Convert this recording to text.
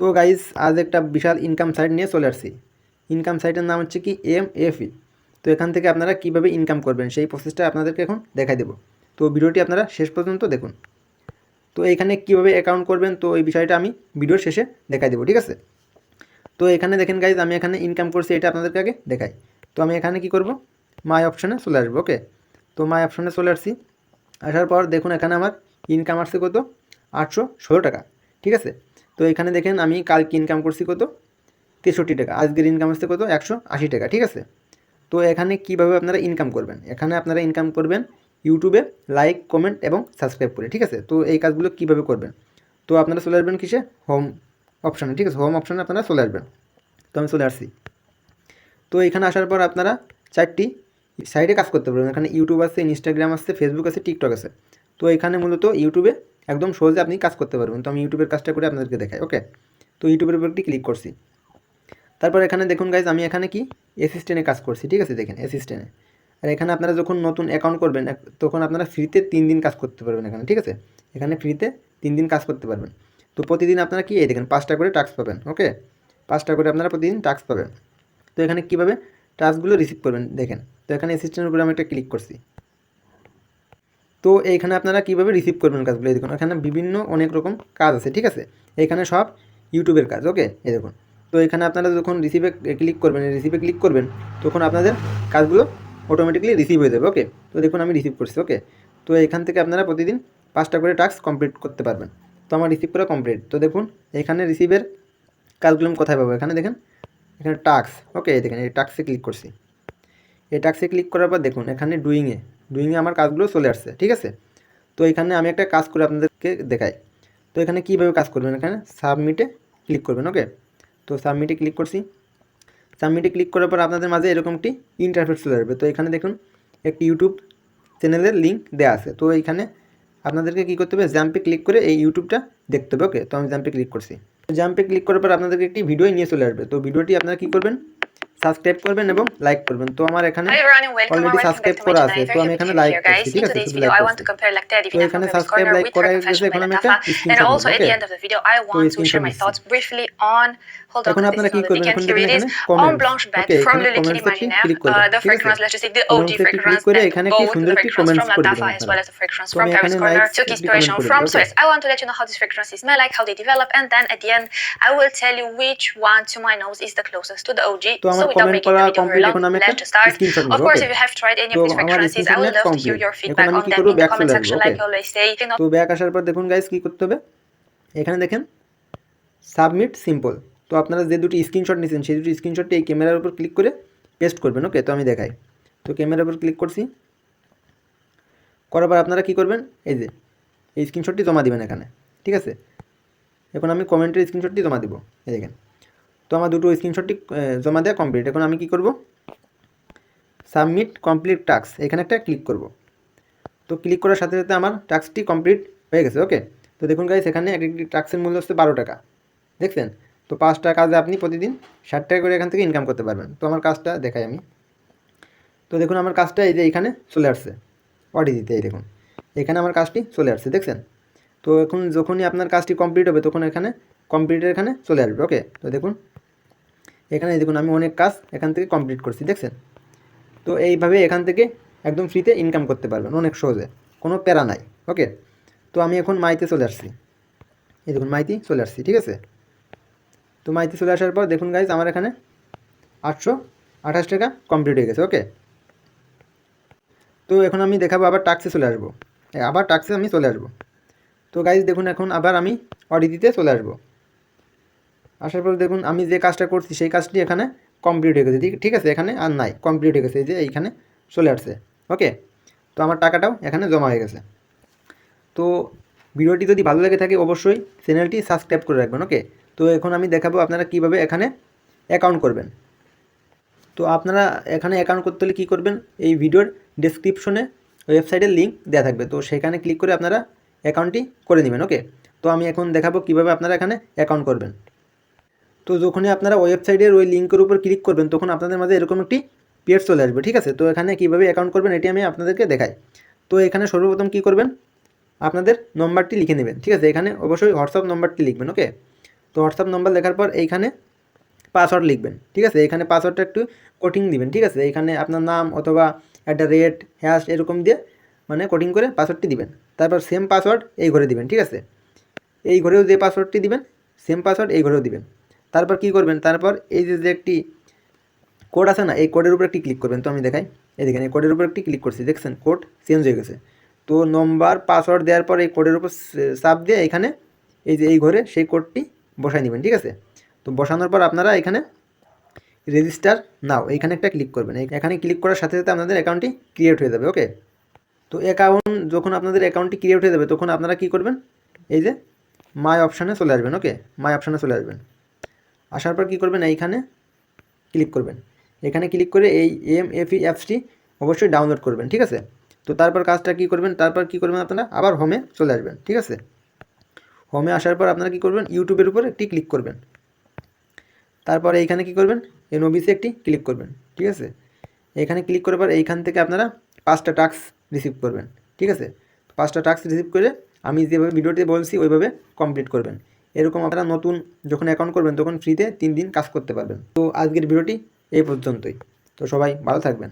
তো গাইস আজ একটা বিশাল ইনকাম সাইট নিয়ে চলে আসছি। ইনকাম সাইটের নাম হচ্ছে কি এম এফ ই তো এখান থেকে আপনারা কীভাবে ইনকাম করবেন, সেই প্রসেসটা আপনাদেরকে এখন দেখাই দেবো। তো ভিডিওটি আপনারা শেষ পর্যন্ত দেখুন। তো এখানে কীভাবে অ্যাকাউন্ট করবেন, তো এই বিষয়টা আমি ভিডিওর শেষে দেখাই দেবো, ঠিক আছে? তো এখানে দেখেন গাইজ আমি এখানে ইনকাম করছি, এটা আপনাদেরকে আগে দেখাই। তো আমি এখানে কি করব? মাই অপশানে চলে আসব ওকে তো মাই অপশানে চলে আসছি। আসার পর দেখুন এখানে আমার ইনকাম আসছে কত? আটশো ষোলো টাকা, ঠিক আছে? তো এখানে দেখেন আমি কালকে ইনকাম করছি কত? তেষট্টি টাকা। আজকের ইনকাম আসছে কত? একশো আশি টাকা, ঠিক আছে? তো এখানে কীভাবে আপনারা ইনকাম করবেন? এখানে আপনারা ইনকাম করবেন ইউটিউবে লাইক কমেন্ট এবং সাবস্ক্রাইব করে, ঠিক আছে? তো এই কাজগুলো কীভাবে করবেন? তো আপনারা চলে আসবেন কিসে? হোম অপশানে ঠিক আছে? হোম অপশানে আপনারা চলে আসবেন। তো আমি চলে আসছি। তো এখানে আসার পর আপনারা চারটি সাইডে কাজ করতে পারবেন। এখানে ইউটিউব আছে ইনস্টাগ্রাম আছে ফেসবুক আছে টিকটক আছে। তো এখানে মূলত ইউটিউবে একদম সহজে আপনি কাজ করতে পারবেন। তো আমি ইউটিউবের কাজটা করে আপনাদেরকে দেখাই, ওকে? তো ইউটিউবের উপর একটি ক্লিক করছি। তারপর এখানে দেখুন গাইজ আমি এখানে কি? অ্যাসিস্ট্যান্টে কাজ করছি, ঠিক আছে? দেখেন অ্যাসিস্ট্যান্টে আর এখানে আপনারা যখন নতুন অ্যাকাউন্ট করবেন তখন আপনারা ফ্রিতে তিন দিন কাজ করতে পারবেন এখানে, ঠিক আছে? এখানে ফ্রিতে তিন দিন কাজ করতে পারবেন। তো প্রতিদিন আপনারা কি, এই দেখেন, পাঁচটা করে টাস্ক পাবেন, ওকে? পাঁচটা করে আপনারা প্রতিদিন টাস্ক পাবেন। তো এখানে কীভাবে? টাস্কগুলো রিসিভ করবেন, দেখেন। তো এখানে অ্যাসিস্ট্যান্টের উপরে আমি একটা ক্লিক করছি। তো এইখানে আপনারা কীভাবে রিসিভ করবেন কাজগুলো? এই দেখুন, এখানে বিভিন্ন অনেক রকম কাজ আছে, ঠিক আছে? এখানে সব ইউটিউবের কাজ ওকে এই দেখুন। তো এখানে আপনারা যখন রিসিভে ক্লিক করবেন রিসিভে ক্লিক করবেন, তখন আপনাদের কাজগুলো অটোমেটিকলি রিসিভ হয়ে যাবে ওকে তো দেখুন, আমি রিসিভ করছি ওকে তো এখান থেকে আপনারা প্রতিদিন পাঁচটা করে টাস্ক কমপ্লিট করতে পারবেন। তো আমার রিসিভ করা কমপ্লিট তো দেখুন, এখানে রিসিভের কাজগুলো আমি কোথায় পাবো? এখানে দেখেন, এখানে টাস্ক ওকে এই দেখেন, এই টাস্কে ক্লিক করছি। এই টাস্কে ক্লিক করার পর দেখুন, এখানে ডুইংয়ে ডুইংয়ে আমার কাজগুলো চলে আসছে, ঠিক আছে? তো এখানে আমি একটা কাজ করে আপনাদেরকে দেখাই। তো এখানে কীভাবে কাজ করবেন? এখানে সাবমিটে ক্লিক করবেন ওকে তো সাবমিটে ক্লিক করছি। সাবমিটে ক্লিক করার পর আপনাদের মাঝে এরকম একটি ইন্টারফেস চলে আসবে। তো এখানে দেখুন, একটি ইউটিউব চ্যানেলের লিঙ্ক দেওয়া আছে। তো এইখানে আপনাদেরকে কী করতে হবে? জাম্পে ক্লিক করে এই ইউটিউবটা দেখতে হবে ওকে তো আমি জাম্পে ক্লিক করছি। জাম্পে ক্লিক করার পর আপনাদেরকে একটি ভিডিও নিয়ে চলে আসবে। তো ভিডিওটি আপনারা কী করবেন? সাবস্ক্রাইব করবেন এবং লাইক করবেন তো আমার এখানে Hi everyone and welcome already or welcome subscribe back to my করা channel. আছে, I'm তো very আমি happy এখানে to be like here, করছি, guys. ঠিক In আছে? today's শুধু video, like I want to করছি। compare Lactera তো Divina এখানে from Fabrics subscribe, Corner like with করা her হয়ে গেছে, confession এখন by আমি একটা Latafa. screenshot And নেবো, also at okay? the end of the video, I তো want to screenshot share my নিচ্ছি। thoughts briefly on hold on এখন this আপনারা is কি not the করবেন weekend এখন here দেখেন it is এখানে on comments Blanche Bed okay from এখানে Le Liquide কমেন্টসে Imaginaire ক্লিক uh, করবেন the ঠিক আছে fragrance let's just say the OG কমেন্টসে ক্লিক fragrance করে and এখানে কি both সুন্দর the একটি fragrance কমেন্টস from করে Latafa দিবেন as আপনারা well as the fragrance তো from আমি Paris এখানে Corner like took inspiration comment করে from দিই so okay yes I want to let you know how these fragrances smell like how they develop and then at the end I will tell you which one to my nose is the closest to the OG তো so আমার without comment করা complete এখন আমি একটা screenshot নেব ওকে তো আমার screenshot complete এখন আমি কি করব? ব্যাক চলে আসব ওকে তো ব্যাক আসার পর দেখুন গাইস কি করতে হবে? এখানে দেখেন সাবমিট সিম্পল তো আপনারা যে দুটি স্ক্রিনশট নিয়েছেন সেই দুটি স্ক্রিনশটটি এই ক্যামেরার উপর ক্লিক করে পেস্ট করবেন ওকে তো আমি দেখাই। তো ক্যামেরার উপর ক্লিক করছি। করার পর আপনারা কি করবেন? এই যে এই স্ক্রিনশটটি জমা দিবেন এখানে ঠিক আছে? এখন আমি কমেন্টের স্ক্রিনশটটি জমা দিব এই দেখেন। তো আমার দুটো স্ক্রিনশটটি জমা দেওয়া কমপ্লিট এখন আমি কি করব? সাবমিট কমপ্লিট টাস্ক এখানে একটা ক্লিক করব। তো ক্লিক করার সাথে সাথে আমার টাস্কটি কমপ্লিট হয়ে গেছে ওকে তো দেখুন গাইস এখানে এক একটি টাস্কের মূল্য হচ্ছে বারো টাকা। দেখছেন? তো পাঁচটা কাজে আপনি প্রতিদিন ষাট টাকা করে এখান থেকে ইনকাম করতে পারবেন। তো আমার কাজটা দেখাই আমি। তো দেখুন আমার কাজটা এই যে এখানে চলে আসছে। অডি দিতে এই দেখুন। এখানে আমার কাজটি চলে আসছে, দেখছেন? তো এখন যখনই আপনার কাজটি কমপ্লিট হবে, তখন এখানে কমপ্লিটের এখানে চলে আসবে ওকে তো দেখুন, এখানে দেখুন আমি অনেক কাজ এখান থেকে কমপ্লিট করছি, দেখছেন? তো এইভাবে এখান থেকে একদম ফ্রিতে ইনকাম করতে পারবেন, অনেক সহজে, কোনো প্যারা নাই ওকে তো আমি এখন মাইতে চলে আসছি, এই দেখুন মাইতি চলে আসছি, ঠিক আছে? তো মাইতি চলে আসার পর দেখুন গাইজ আমার এখানে আটশো আঠাশ টাকা কমপ্লিট হয়ে গেছে ওকে তো এখন আমি দেখাবো আবার টাক্সে চলে আসব, আবার টাক্সে আমি চলে আসব। তো গাইজ দেখুন এখন আবার আমি অডিটিতে চলে আসব। আসার পর দেখুন, আমি যে কাজটা করছি, সেই কাজটি এখানে কমপ্লিট হয়ে গেছে। ঠিক- আছে, এখানে আর নাই। কমপ্লিট হয়ে গেছে, এই যে এইখানে চলে আসছে। ওকে তো আমার টাকাটাও এখানে জমা হয়ে গেছে। তো ভিডিওটি যদি ভালো লেগে থাকে, অবশ্যই চ্যানেলটি সাবস্ক্রাইব করে রাখবেন। ওকে তো এখন আমি দেখাবো আপনারা কীভাবে এখানে অ্যাকাউন্ট করবেন। তো আপনারা এখানে অ্যাকাউন্ট করতে হলে কী করবেন? এই ভিডিওর ডেসক্রিপশনে ওয়েবসাইটের লিঙ্ক দেওয়া থাকবে। তো সেখানে ক্লিক করে আপনারা অ্যাকাউন্টটি করে নেবেন। ওকে তো আমি এখন দেখাবো কীভাবে আপনারা এখানে অ্যাকাউন্ট করবেন। তো যখনই আপনারা ওয়েবসাইটের ওই লিঙ্কের উপর ক্লিক করবেন, তখন আপনাদের মাঝে এরকম একটি পেজ চলে আসবে, ঠিক আছে? তো এখানে কীভাবে অ্যাকাউন্ট করবেন এটি আমি আপনাদেরকে দেখাই। তো এখানে সর্বপ্রথম কী করবেন? আপনাদের নম্বরটি লিখে নেবেন, ঠিক আছে? এখানে অবশ্যই হোয়াটসঅ্যাপ নম্বরটি লিখবেন ওকে তো হোয়াটসঅ্যাপ নম্বর লেখার পর এইখানে পাসওয়ার্ড লিখবেন, ঠিক আছে? এখানে পাসওয়ার্ডটা একটু কোটিং দিবেন, ঠিক আছে? এখানে আপনার নাম অথবা অ্যাট দ্য রেট হ্যাশ এরকম দিয়ে মানে কোটিং করে পাসওয়ার্ডটি দিবেন। তারপর সেম পাসওয়ার্ড এই ঘরে দিবেন, ঠিক আছে? এই ঘরেও যে পাসওয়ার্ডটি দিবেন সেম পাসওয়ার্ড এই ঘরেও দিবেন। তারপর কি করবেন? তারপর এই যে একটি কোড আছে না, এই কোডের উপর একটি ক্লিক করবেন। তো আমি দেখাই। এই দেখেন, এই কোডের উপর একটি ক্লিক করছি। দেখছেন? কোড চেঞ্জ হয়ে গেছে। তো নম্বর পাসওয়ার্ড দেওয়ার পর এই কোডের উপর চাপ দিয়ে এখানে এই যে, এই ঘরে সেই কোডটি বসাই নেবেন, ঠিক আছে? তো বসানোর পর আপনারা এখানে রেজিস্টার নাও এখানে একটা ক্লিক করবেন। এখানে ক্লিক করার সাথে সাথে আপনাদের অ্যাকাউন্টটি ক্রিয়েট হয়ে যাবে ওকে তো অ্যাকাউন্ট যখন আপনাদের অ্যাকাউন্টটি ক্রিয়েট হয়ে যাবে, তখন আপনারা কি করবেন? এই যে মাই অপশানে চলে আসবেন ওকে মাই অপশানে চলে আসবেন। আসার পর কি করবেন এইখানে ক্লিক করবেন। এখানে ক্লিক করে এই এম এফ অ্যাপসটি অবশ্যই ডাউনলোড করবেন, ঠিক আছে? তো তারপর কাজটা কি করবেন? তারপর কি করবেন আপনারা? আবার হোমে চলে আসবেন, ঠিক আছে? হোমে আসার পর আপনারা কি করবেন? ইউটিউবের উপর একটি ক্লিক করবেন। তারপরে এইখানে কি করবেন? এনওবিসি একটি ক্লিক করবেন, ঠিক আছে? এখানে ক্লিক করার পর এইখান থেকে আপনারা পাঁচটা টাস্ক রিসিভ করবেন, ঠিক আছে? পাঁচটা টাস্ক রিসিভ করে আমি যেভাবে ভিডিওতে বলছি, ওইভাবে কমপ্লিট করবেন। এরকম আপনারা নতুন যখন অ্যাকাউন্ট করবেন, তখন ফ্রিতে তিন দিন কাজ করতে পারবেন। তো আজকের ভিডিওটি এই পর্যন্তই। তো সবাই ভালো থাকবেন।